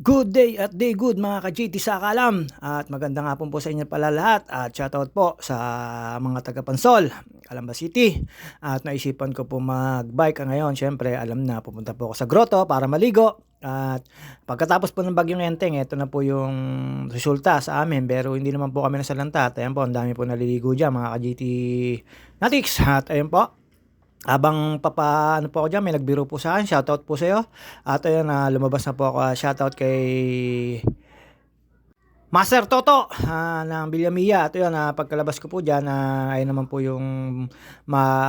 Good day at day good mga ka-JT sa Kalam. At magandang hapon po sa inyo pala lahat. At shoutout po sa mga taga Pansol, Calamba City. At naisipan ko po mag-bike ngayon. Syempre alam na pupunta po ako sa grotto para maligo. At pagkatapos po ng bagyong Enteng ito na po yung resulta sa amin. Pero hindi naman po kami nasalanta. At ayan po ang dami po naliligo dyan mga ka-JT Natics. At ayan po habang papa ano po ako diyan, may nagbiro po sa akin. Shoutout po sa iyo. At ayun, uh, lumabas na po ako. Uh, shoutout kay Master Toto uh, ng Bilyamia. At yun, uh, pagkalabas ko po diyan, uh, ayun naman po yung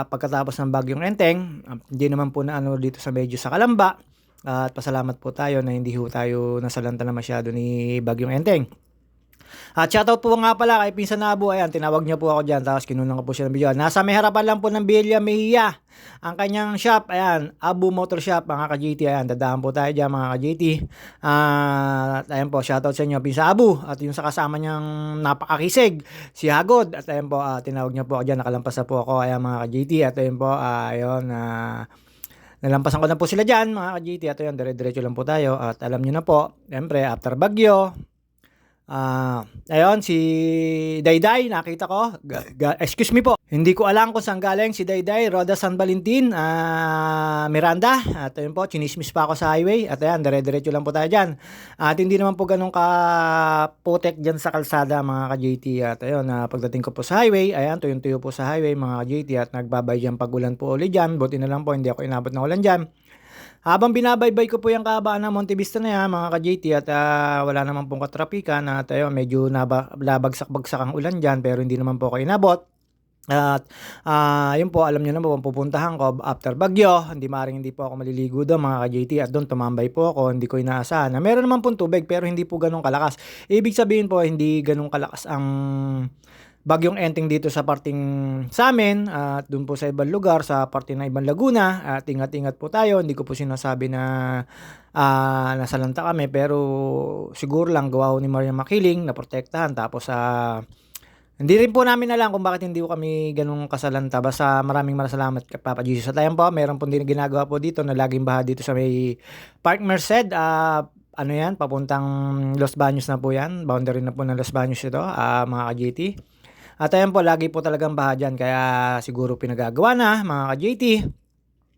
pagkatapos ng bagyong Enteng. Uh, naman po na ano dito sa medyo sa Kalamba. Uh, at pasalamat po tayo na hindi ho tayo nasalanta na masyado ni bagyong Enteng. At shoutout po nga pala kay Pinsan Nabo. Ayan, tinawag niya po ako dyan. Tapos kinunan ko po siya ng video. Nasa may harapan lang po ng Villa Mejia. Ang kanyang shop. Ayan, Abu Motor Shop. Mga ka-GT. Ayan, dadaan po tayo dyan mga ka-GT. Uh, ayan po, shoutout sa inyo. Pinsan Abu. At yung sa kasama niyang napakakisig. Si Hagod. At ayan po, uh, tinawag niya po ako dyan. Nakalampas na po ako. Ayan mga ka-GT. At ayan po, uh, ayun, uh, Nalampasan ko na po sila dyan, mga ka-GT. At ayun, dire-diretso lang po tayo. At alam nyo na po, siyempre, after Bagyo, Ah, uh, ayun si Dayday nakita ko. Ga, ga, excuse me po. Hindi ko alam kung saan galing si Dayday, Roda San Valentin, uh, Miranda. At ayun po, chinismis pa ako sa highway. At ayan, dire-diretso lang po tayo diyan. At hindi naman po ganun ka putek diyan sa kalsada mga ka-JT. At ayun, uh, pagdating ko po sa highway, ayan, tuyong-tuyo po sa highway mga ka-JT at nagbabay diyan pag-ulan po ulit diyan. Buti na lang po hindi ako inabot ng ulan diyan. Habang binabaybay ko po yung kahabaan ng Monte Vista na yan, mga ka-JT, at uh, wala naman pong katrapikan, at uh, medyo nabagsak-bagsak ang ulan dyan, pero hindi naman po ako inabot. At uh, yun po, alam nyo na po, pupuntahan ko after Bagyo, hindi maring hindi po ako maliligo doon mga ka-JT at doon tumambay po ako, hindi ko inaasahan na meron naman pong tubig pero hindi po ganun kalakas. Ibig sabihin po, hindi ganun kalakas ang bagyong enteng dito sa parting sa amin at doon po sa ibang lugar sa parte ng ibang Laguna at ingat-ingat po tayo hindi ko po sinasabi na uh, nasalanta kami pero siguro lang gawa ni Maria Makiling na protektahan tapos sa uh, hindi rin po namin alam kung bakit hindi ko kami ganung kasalanta. Basta maraming maraming kay Papa Jesus. Sa tayo po, meron po din ginagawa po dito na laging baha dito sa may Park Merced. Uh, ano yan, papuntang Los Baños na po yan. Boundary na po ng Los Baños ito, uh, mga ka-JT. At ayan po, lagi po talagang baha dyan. Kaya siguro pinagagawa na, mga ka-JT.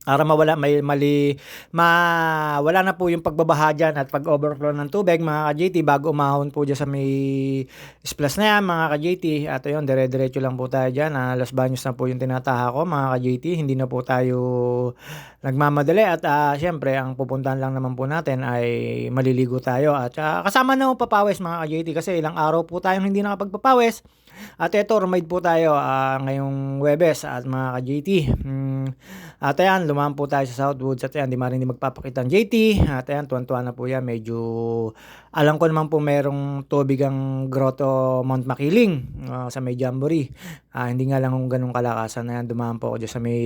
Para mawala, may mali, ma, wala na po yung pagbabaha dyan at pag-overflow ng tubig, mga ka-JT, bago umahon po dyan sa may splash na yan, mga ka-JT. At ayun, dire-diretso lang po tayo dyan. Ah, Los Baños na po yung tinataha ko, mga ka-JT. Hindi na po tayo nagmamadali. At uh, syempre, ang pupuntahan lang naman po natin ay maliligo tayo. At uh, kasama na po papawis, mga ka-JT, kasi ilang araw po tayong hindi nakapagpapawis. At ito, remind po tayo uh, ngayong Webes at mga ka-JT. Mm, at ayan, lumahan po tayo sa Southwoods at ayan, di maring magpapakita ng JT. At ayan, tuwan-tuwa na po yan. Medyo, alam ko naman po merong tubig ang Grotto Mount Makiling uh, sa may Jamboree. Uh, hindi nga lang kung ganun kalakasan na yan. Dumaan po ako dyan sa may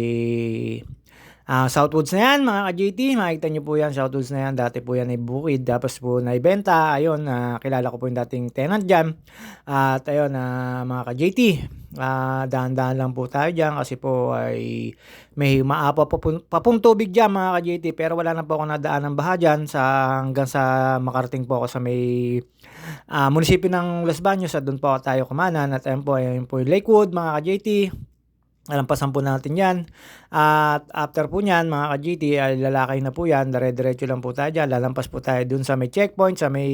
Uh, Southwoods na yan, mga ka-JT. Makikita nyo po yan, Southwoods na yan. Dati po yan ay bukid. Tapos po naibenta. Ayun, uh, kilala ko po yung dating tenant dyan. Uh, at ayun, uh, mga ka-JT. Uh, dahan-dahan lang po tayo dyan kasi po ay may maapa papung tubig dyan mga ka-JT. Pero wala na po ako nadaan ng baha dyan sa, hanggang sa makarating po ako sa may uh, munisipyo ng Los Baños. At doon po tayo kumanan. At ayun po, ayun po yung Lakewood, mga ka-JT. Alampasan po natin yan. At after po niyan, mga ka-GT, ay lalakay na po yan. Dire-diretso lang po tayo dyan. Lalampas po tayo dun sa may checkpoint, sa may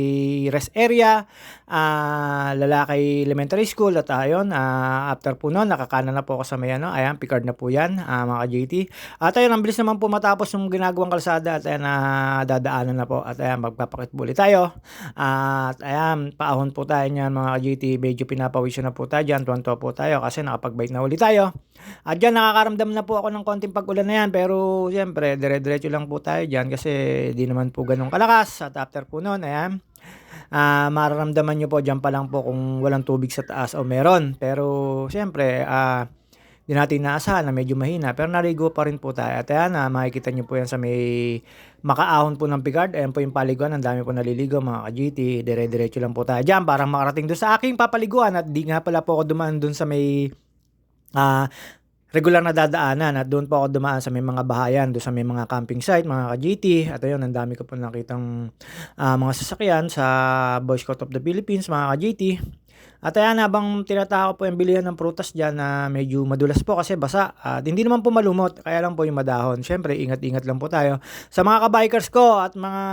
rest area. Uh, lalakay elementary school. At ayun, uh, after po nun, nakakanan na po ako sa may ano. Ayan, Picard na po yan, uh, mga ka-GT. At ayun, ang bilis naman po matapos yung ginagawang kalsada. At ayan, uh, dadaanan na po. At ayan, magpapakit ulit tayo. Uh, at ayan, paahon po tayo niyan, mga ka-GT. Medyo pinapawisyo na po tayo dyan. Tuwan po tayo kasi nakapag-bike na ulit tayo. At dyan, nakakaramdam na po ako ng konting pag-ulan na yan. Pero, siyempre, dire-diretso lang po tayo dyan kasi di naman po ganun kalakas. At after po noon, ayan, uh, mararamdaman nyo po dyan pa lang po kung walang tubig sa taas o meron. Pero, siyempre, ah, uh, di natin naasahan na medyo mahina pero narigo pa rin po tayo at ayan uh, makikita nyo po yan sa may makaahon po ng Picard ayan po yung paliguan ang dami po naliligo mga ka-GT dire-diretso lang po tayo dyan parang makarating doon sa aking papaliguan at di nga pala po ako dumaan doon sa may uh, regular na dadaanan at doon po ako dumaan sa may mga bahayan, doon sa may mga camping site, mga ka-GT. At ayun, ang dami ko po nakitang ah, mga sasakyan sa Boy Scout of the Philippines, mga ka-GT. At ayan, habang tinatako po yung bilihan ng prutas dyan na medyo madulas po kasi basa. At hindi naman po malumot, kaya lang po yung madahon. Siyempre, ingat-ingat lang po tayo. Sa mga kabikers ko at mga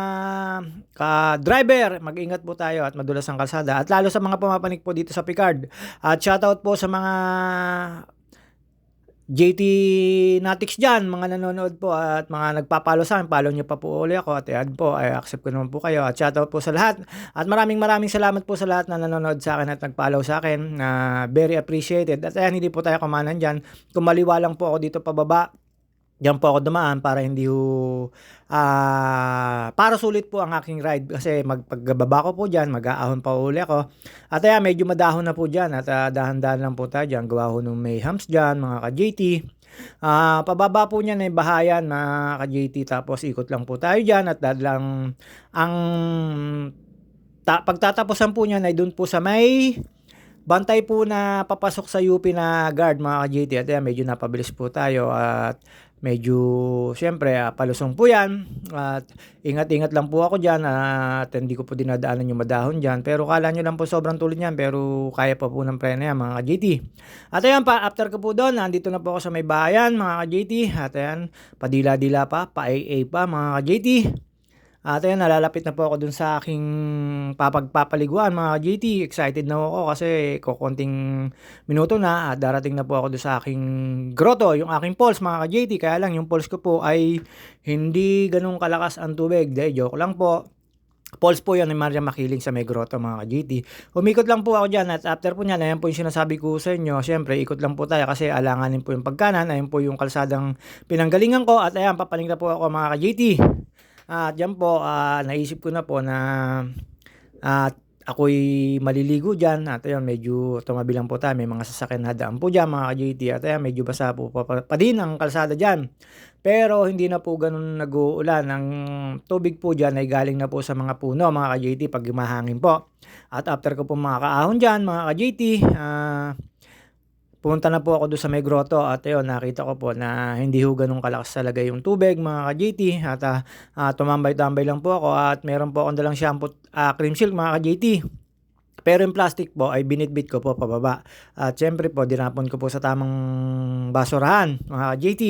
ka-driver, mag-ingat po tayo at madulas ang kalsada. At lalo sa mga pumapanik po dito sa Picard. At shoutout po sa mga JT Natics dyan, mga nanonood po at mga nagpapalo sa akin, follow nyo pa po uli ako at yan po, ay accept ko naman po kayo at shoutout po sa lahat. At maraming maraming salamat po sa lahat na nanonood sa akin at nagpollow sa akin na very appreciated. At ayan hindi po tayo kumanan dyan. Kumaliwa lang po ako dito pababa Diyan po ako dumaan para hindi ho, ah, para sulit po ang aking ride kasi magpagbaba ko po diyan, mag-aahon pa uli ako. At ayan, medyo madahon na po diyan at ah, dahan-dahan lang po tayo diyan. Gawa ho ng may hams diyan, mga ka-JT. Ah, pababa po niyan ay bahayan mga ka-JT tapos ikot lang po tayo diyan at dadlang ang ta- pagtatapusan po niyan ay doon po sa may bantay po na papasok sa UP na guard mga ka-JT at ayan, medyo napabilis po tayo at medyo siyempre ah, palusong po yan at ingat-ingat lang po ako dyan at hindi ko po dinadaanan yung madahon dyan. Pero kala nyo lang po sobrang tulid yan pero kaya pa po ng preno yan mga ka-JT at ayan pa after ko po doon nandito na po ako sa may bayan mga ka-JT at ayan padila-dila pa pa-AA pa mga ka-JT at ayun, nalalapit na po ako dun sa aking papagpapaliguan mga GT. Excited na ako kasi kukunting minuto na at darating na po ako dun sa aking grotto, yung aking pulse mga ka-JT. Kaya lang yung pulse ko po ay hindi ganun kalakas ang tubig. De, joke lang po. Pulse po yan ni Maria Makiling sa may grotto mga ka-GT. Umikot lang po ako dyan at after po niyan, ayan po yung sinasabi ko sa inyo. Siyempre, ikot lang po tayo kasi alanganin po yung pagkanan. Ayan po yung kalsadang pinanggalingan ko at ayan, papaling na po ako mga ka-GT. At yan po, ah, naisip ko na po na at ako'y maliligo dyan. At ayun, medyo tumabi lang po tayo. May mga sasakyan na daan po dyan mga ka-JT. At ayun, medyo basa po pa, pa, pa din ang kalsada dyan. Pero hindi na po ganun nag-uulan. Ang tubig po dyan ay galing na po sa mga puno mga ka-JT pag mahangin po. At after ko po mga kaahon dyan mga ka-JT, ah, Pumunta na po ako doon sa may grotto at ayun, nakita ko po na hindi ho ganun kalakas talaga yung tubig mga ka-JT at uh, tumambay-tambay lang po ako at meron po akong dalang shampoo uh, cream silk mga ka-JT. Pero yung plastic po ay binitbit ko po pababa. At syempre po, dinapon ko po sa tamang basurahan mga ka-JT.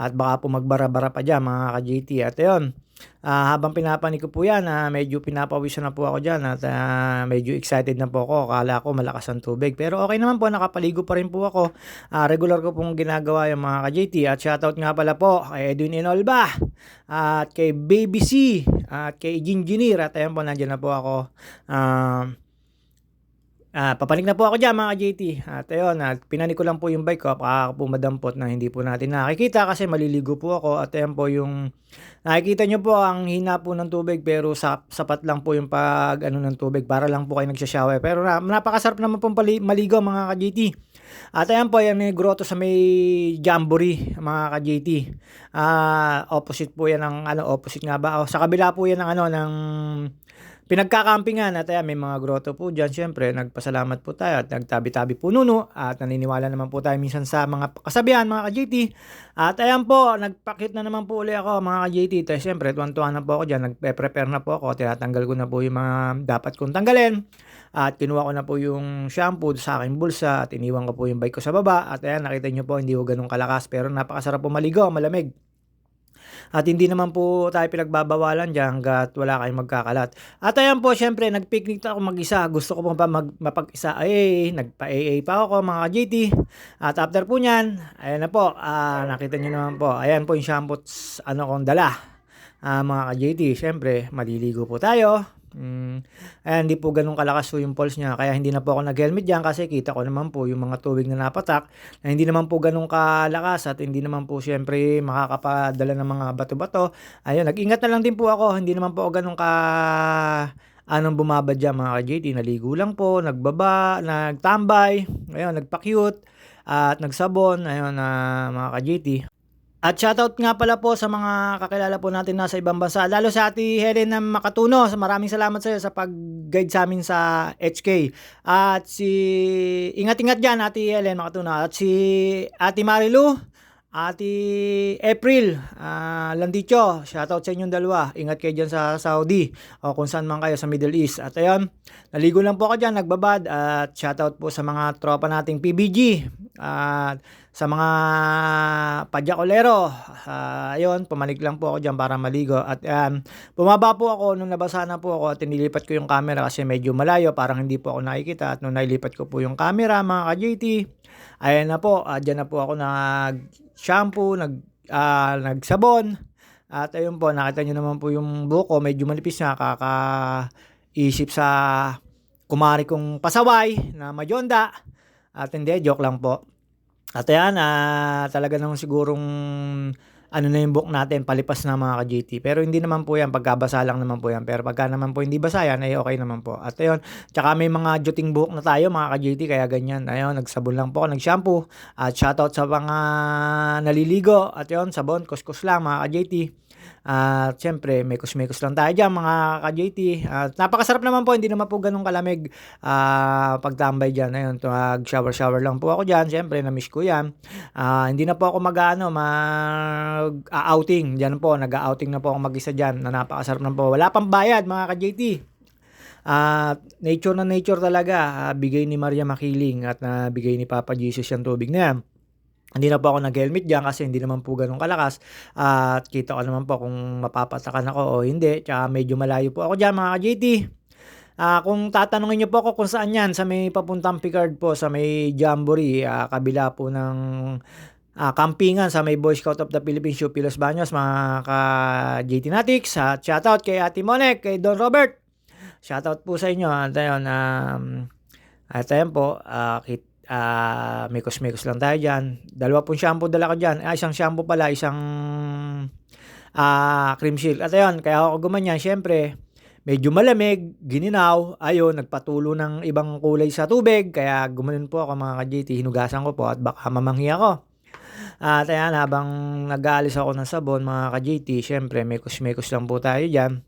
At baka po magbara-bara pa dyan mga ka-JT. At ayun, Uh, habang pinapanik ko po yan, uh, medyo pinapawisan na po ako dyan at uh, medyo excited na po ako. Kala ko malakas ang tubig. Pero okay naman po, nakapaligo pa rin po ako. Uh, regular ko pong ginagawa yung mga ka-JT. At shoutout nga pala po kay Edwin Inolba at kay Baby C at kay Ginginir. At ayan po, nandiyan na po ako. Uh, Ah, papanik na po ako diyan mga JT. At ayun, at pinanik ko lang po yung bike ko para po madampot na hindi po natin nakikita kasi maliligo po ako at ayan po yung nakikita nyo po ang hina po ng tubig pero sa, sapat lang po yung pag ano ng tubig para lang po kayo nagsashower. Pero na, napakasarap naman po maligo mga ka-JT. At ayan po, may grotto sa may Jamboree, mga ka-JT. Ah, opposite po yan ng ano, opposite nga ba? O, sa kabila po yan ng ano ng Pinagkakampingan at ayan, may mga grotto po dyan. Siyempre, nagpasalamat po tayo at nagtabi-tabi po nuno at naniniwala naman po tayo minsan sa mga kasabihan mga ka-JT. At ayan po, nagpakit na naman po uli ako mga ka-JT. Tayo, siyempre, tuwan-tuwan na po ako dyan. Nagpe-prepare na po ako. Tinatanggal ko na po yung mga dapat kong tanggalin. At kinuha ko na po yung shampoo sa aking bulsa at iniwan ko po yung bike ko sa baba. At ayan, nakita nyo po, hindi ko ganun kalakas pero napakasarap po maligo, malamig. At hindi naman po tayo pinagbabawalan dyan hanggat wala kayong magkakalat. At ayan po, syempre, nagpicnic ako mag-isa. Gusto ko pa mag, mapag-isa. Ay, nagpa-AA pa ako mga JT. At after po nyan, ayan na po, uh, nakita nyo naman po. Ayan po yung shampoo ano kong dala. Uh, mga ka-JT, syempre, maliligo po tayo. Mm, ayan, hindi po ganun kalakas po yung pulse niya. Kaya hindi na po ako nag-helmet dyan kasi kita ko naman po yung mga tubig na napatak na hindi naman po ganun kalakas at hindi naman po syempre makakapadala ng mga bato-bato. Ayun, nag-ingat na lang din po ako. Hindi naman po ganun ka anong bumabad dyan mga ka-JT. Naligo lang po, nagbaba, nagtambay, ayun, nagpa-cute at nagsabon, ayun, uh, mga ka-JT. At shoutout nga pala po sa mga kakilala po natin nasa ibang bansa. Lalo sa Ate Helen na Makatuno. Maraming salamat sa iyo sa pag-guide sa amin sa HK. At si... Ingat-ingat dyan Ate Helen Makatuno. At si Ate Marilu. Ate April, uh, Landicho, shoutout sa inyong dalawa. Ingat kayo dyan sa Saudi o kung saan man kayo sa Middle East. At ayun, naligo lang po ako dyan, nagbabad. At shoutout po sa mga tropa nating PBG. At sa mga padyakolero, uh, ayun, pumanik lang po ako dyan para maligo. At um, bumaba po ako nung nabasa na po ako at nilipat ko yung camera kasi medyo malayo, parang hindi po ako nakikita. At nung nailipat ko po yung camera, mga ka-JT, ayan na po, uh, dyan na po ako nag shampoo, nag, uh, nagsabon. At ayun po, nakita nyo naman po yung buko, medyo manipis na, kakaisip sa kumari kong pasaway na majonda. At hindi, joke lang po. At ayan, uh, talaga naman sigurong ano na yung book natin, palipas na mga ka-GT. Pero hindi naman po yan, pagkabasa lang naman po yan. Pero pagka naman po hindi basa yan, ay okay naman po. At ayun, tsaka may mga juting buhok na tayo mga ka-GT, kaya ganyan. Ayun, nagsabon lang po ako, nag-shampoo. At shoutout sa mga naliligo. At yun, sabon, kuskus lang mga ka-GT. At uh, syempre, mekos-mekos lang tayo dyan mga ka-JT. At uh, napakasarap naman po, hindi naman po ganun kalamig uh, pagtambay dyan. Ayun, mag-shower-shower lang po ako dyan. Syempre, na-miss ko yan. Uh, hindi na po ako mag-ano, mag-outing. Dyan po, nag-outing na po ako mag-isa dyan na napakasarap na po. Wala pang bayad mga ka-JT. Uh, nature na nature talaga. Uh, bigay ni Maria Makiling at uh, bigay ni Papa Jesus yung tubig na yan. Hindi na po ako nag-helmet dyan kasi hindi naman po ganun kalakas. At uh, kita ko naman po kung mapapatakan ako o hindi. Tsaka medyo malayo po ako dyan mga ka-JT. Uh, ah, kung tatanungin niyo po ako kung saan yan, sa may papuntang Picard po, sa may Jamboree, uh, kabila po ng uh, kampingan sa may Boy Scout of the Philippines, Show Pilos Baños, mga ka-JT Natics. At shoutout kay Ate Monek, kay Don Robert. Shoutout po sa inyo. At ayun, um, at ayun po, uh, kit uh, mikos-mikos lang tayo dyan. Dalawa pong shampoo dala ko dyan. Ah, isang shampoo pala, isang uh, cream shield. At ayun, kaya ako gumanyan, syempre, medyo malamig, gininaw, ayun, nagpatulo ng ibang kulay sa tubig, kaya gumanon po ako mga ka-JT, hinugasan ko po at baka mamanghi ako. At ayan, habang nag-aalis ako ng sabon, mga ka-JT, syempre, mekos-mekos lang po tayo dyan.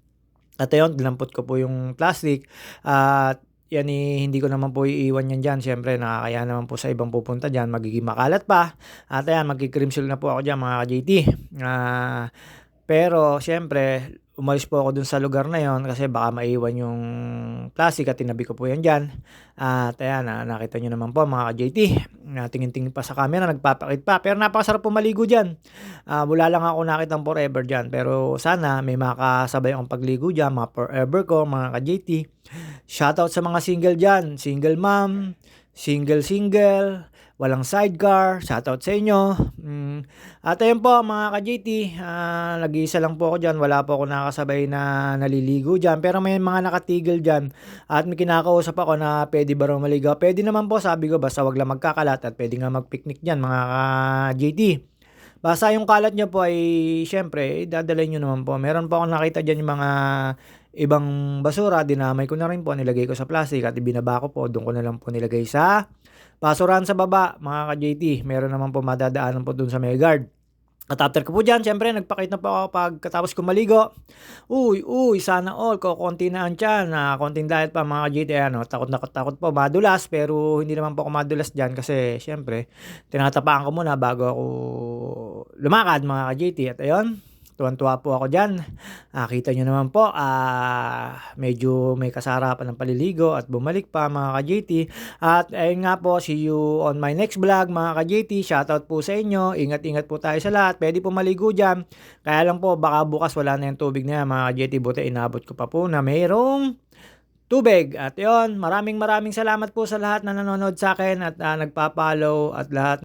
At ayun, dinampot ko po yung plastic. At yan eh, hindi ko naman po iiwan yan dyan. Siyempre, nakakaya naman po sa ibang pupunta dyan. Magiging makalat pa. At ayan, magkikrimsil na po ako dyan mga JT. Uh, ah, pero, siyempre, umalis po ako dun sa lugar na yon kasi baka maiwan yung plastic at tinabi ko po yan dyan. At ayan, na, nakita nyo naman po mga ka-JT. Tingin-tingin pa sa camera, nagpapakit pa. Pero napakasarap po maligo dyan. Uh, wala lang ako nakitang forever dyan. Pero sana may makasabay akong pagligo dyan, mga forever ko, mga ka-JT. Shoutout sa mga single dyan. Single mom, single-single, walang sidecar, shoutout sa inyo. Mm. At ayun po mga ka-JT, uh, ah, nag-iisa lang po ako dyan, wala po ako nakasabay na naliligo dyan, pero may mga nakatigil dyan at may kinakausap ako na pwede ba raw maligo. Pwede naman po, sabi ko, basta wag lang magkakalat at pwede nga mag-picnic dyan mga ka-JT. Basta yung kalat nyo po ay, syempre, dadalhin nyo naman po. Meron po ako nakita dyan yung mga ibang basura, dinamay ko na rin po, nilagay ko sa plastic at ibinaba ko po, doon ko na lang po nilagay sa Basurahan sa baba, mga ka-JT. Meron naman po madadaanan po dun sa may guard. At after ko po dyan, syempre, nagpakit na po ako pagkatapos ko maligo. Uy, uy, sana all, ko konti na ang tiyan. Uh, konting diet pa mga GT. Ano, takot na takot po, madulas. Pero hindi naman po ako madulas dyan kasi, syempre, tinatapaan ko muna bago ako lumakad mga ka-GT. At ayun, Tuwan-tuwa po ako dyan. Ah, kita nyo naman po, ah, medyo may kasarapan ng paliligo at bumalik pa mga ka-JT. At ayun nga po, see you on my next vlog mga ka-JT. Shoutout po sa inyo. Ingat-ingat po tayo sa lahat. Pwede po maligo dyan. Kaya lang po, baka bukas wala na yung tubig na yan mga ka-JT. Buti inabot ko pa po na mayroong tubig. At yon maraming maraming salamat po sa lahat na nanonood sa akin at uh, nagpa-follow at lahat